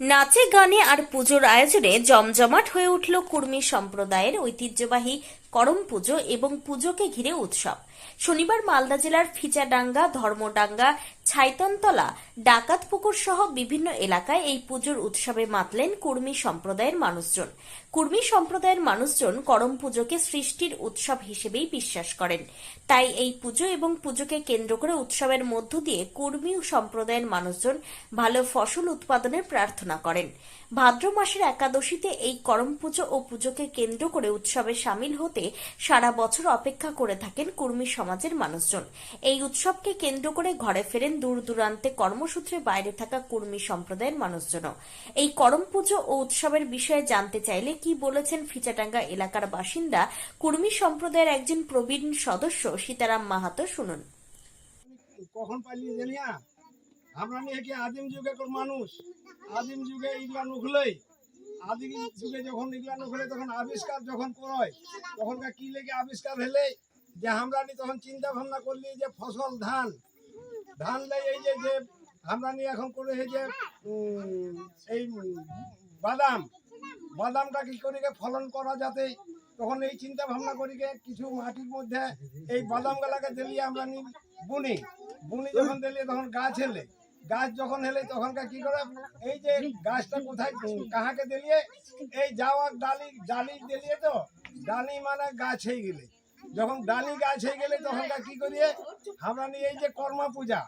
নাচে, গানে আর পুজোর আয়োজনে জমজমাট হয়ে উঠল কুর্মী সম্প্রদায়ের ঐতিহ্যবাহী করম পুজো এবং পুজোকে ঘিরে উৎসব। শনিবার মালদা জেলার ফিচাডাঙ্গা, ধর্মডাঙ্গা ছাইতনতলা ডাকাতপুকুর সহ বিভিন্ন এলাকায় এই পুজোর উৎসবে মাতলেন কুর্মী সম্প্রদায়ের মানুষজন। কুর্মী সম্প্রদায়ের মানুষজন করম পুজোকে সৃষ্টির উৎসব হিসেবেই বিশ্বাস করেন। তাই এই পুজো এবং পুজোকে কেন্দ্র করে উৎসবের মধ্য দিয়ে কুর্মী সম্প্রদায়ের মানুষজন ভালো ফসল উৎপাদনের প্রার্থনা করেন। ভাদ্র মাসের একাদশীতে এই করম পুজো ও পুজোকে কেন্দ্র করে উৎসবে সামিল হতে সারা বছর অপেক্ষা করে থাকেন কুর্মী সমাজের মানুষজন। এই উৎসবকে কেন্দ্র করে ঘরে ফেরেন দূর দূরান্তে কর্মসূত্রে বাইরে থাকা কর্মী সম্প্রদায়ের মানুষজনও। এই করম পুজো ও উৎসবের বিষয়ে জানতে চাইলে কি বলেছেন ফিচাটাঙ্গা এলাকার বাসিন্দা? কুর্মী সম্প্রদায়ের একজন প্রবীণ সদস্য সীতারাম মাহাতো শুনুন। কখন পালিয়ে জানিয়া আমরা নিয়ে কি আদিম যুগের মানুষ? আদিম যুগে ইগলা নুখলেই। আদিম যুগে যখন ইগলা নুখলে তখন আবিষ্কার যখন করয়, তখনকার কি লেগে আবিষ্কার হলে? যে আমরা তখন চিন্তা ভাবনা করলি যে ফসল, ধান ধান লাই এই যে যে আমরা নিয়ে এখন করে এই যে এই বাদাম, বাদামটা কি করে ফলন করা যাতে তখন এই চিন্তা ভাবনা করি কিছু মাটির মধ্যে এই বাদাম গালাকে দিলিয়ে আমরা নি বুনি। বুনি যখন দিলে তখন গাছ হেলে গাছ যখন হেলে তখনকার কি করে, এই যে গাছটা কোথায়, কাহাকে দিলিয়ে, এই যাওয়ার ডালি ডালি দিলিয়ে তো, ডালি মানে গাছ হয়ে গেলে। যখন ডালি গাছ হয়ে গেলে তখনকার কি করি আমরা নি এই যে কর্মা পূজা।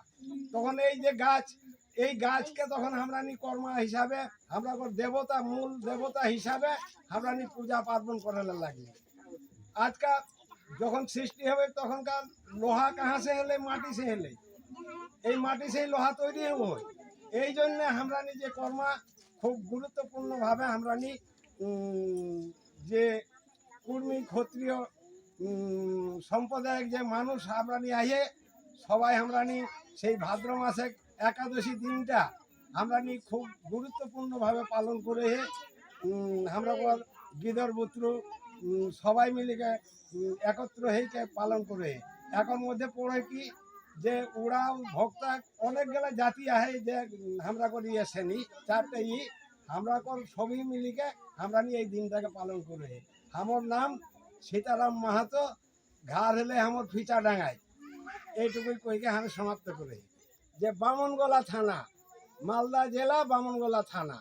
তখন এই যে গাছ, এই গাছকে তখন আমরা নি কর্মা হিসাবে। আমরা দেবতা, মূল দেবতা হিসাবে আমরা নি পূজা পার্বণ করে লাগি। আজকাল যখন সৃষ্টি হবে তখনকার লোহা কাহা সে হেলে, মাটি সে হেলে। এই মাটি সেই লোহা তৈরি হয় এই জন্য আমরা নি যে কর্মা খুব গুরুত্বপূর্ণভাবে আমরা নি যে কুর্মী, ক্ষত্রিয় সম্প্রদায়ের যে মানুষ আমরা নি আইয়ে সবাই আমরা নি সেই ভাদ্র মাসে একাদশী দিনটা আমরা নি খুব গুরুত্বপূর্ণভাবে পালন করে আমরা গিদর উম, সবাই মিলে একত্র হয়েছে পালন করে এখন মধ্যে পড়ে কি যে ওরা ভক্তা অনেক গেলে জাতি আহে যে আমরা করি আসেনি চারটে ই আমরা কর সবই মিলিকে আমরা নিয়ে এই দিনটাকে পালন করে আমার নাম সীতারাম মাহাতো ঘা হলে আমার ফিচা ডাঙায়। এইটুকুই কইকে আমি সমাপ্ত করি। যে বামনগোলা থানা, মালদা জেলা বামনগোলা থানা।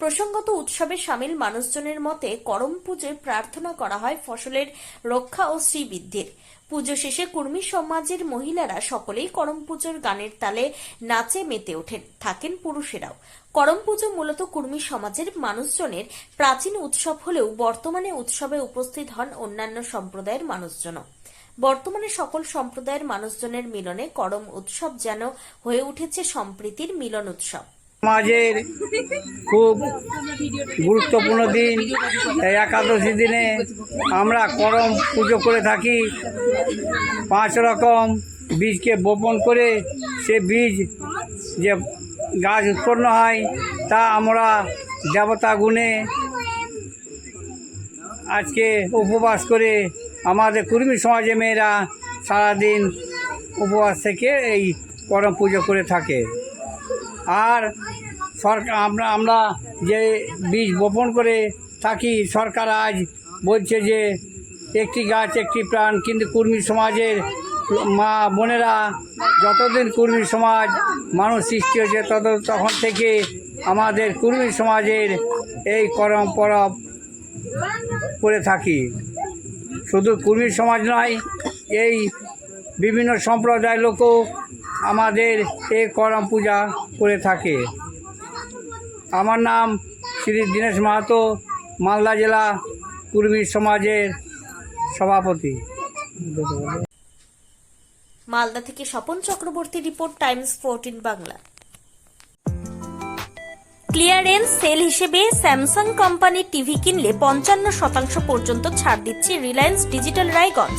প্রসঙ্গত উৎসবে সামিল মানুষজনের মতে করম পুজোয় প্রার্থনা করা হয় ফসলের রক্ষা ও শ্রীবৃদ্ধির। পুজো শেষে কুর্মী সমাজের মহিলারা সকলেই করম পুজোর গানের তালে নাচে মেতে ওঠেন, থাকেন পুরুষেরাও। করম পুজো মূলত কুর্মী সমাজের মানুষজনের প্রাচীন উৎসব হলেও বর্তমানে উৎসবে উপস্থিত হন অন্যান্য সম্প্রদায়ের মানুষজনও। বর্তমানে সকল সম্প্রদায়ের মানুষজনের মিলনে করম উৎসব যেন হয়ে উঠেছে সম্প্রীতির মিলন উৎসব। সমাজের খুব গুরুত্বপূর্ণ দিন। এই একাদশী দিনে আমরা করম পুজো করে থাকি। পাঁচ রকম বীজকে বপন করে সে বীজ যে গাছ উৎপন্ন হয়, তা আমরা দেবতা গুণে আজকে উপবাস করে আমাদের কুর্মী সমাজে মেয়েরা সারাদিন উপবাস থেকে এই করম পুজো করে থাকে। আর সরকার আমরা আমরা যে বীজ বপন করে থাকি, সরকার আজ বলছে যে একটি গাছ, একটি প্রাণ, কিন্তু কুর্মী সমাজের মা বোনেরা যতদিন কুর্মী সমাজ মানুষ সৃষ্টি হয়েছে, তত, তখন থেকে আমাদের কুর্মী সমাজের এই করম পরব করে থাকি। শুধু কুর্মী সমাজ নয়, এই বিভিন্ন সম্প্রদায়ের লোকও আমাদের এই করম পূজা করে থাকে। আমার নাম শ্রী দীনেশ মাহাতো, মালদা জেলা কুর্মী সমাজের সভাপতি। মালদা থেকে Swapan Chakraborty report, Times fourteen Bangla. Clearance sale হিসেবে স্যামসাং কোম্পানির টিভি কিনলে পঞ্চান্ন শতাংশ পর্যন্ত ছাড় দিচ্ছে রিলায়েন্স ডিজিটাল রায়গঞ্জ।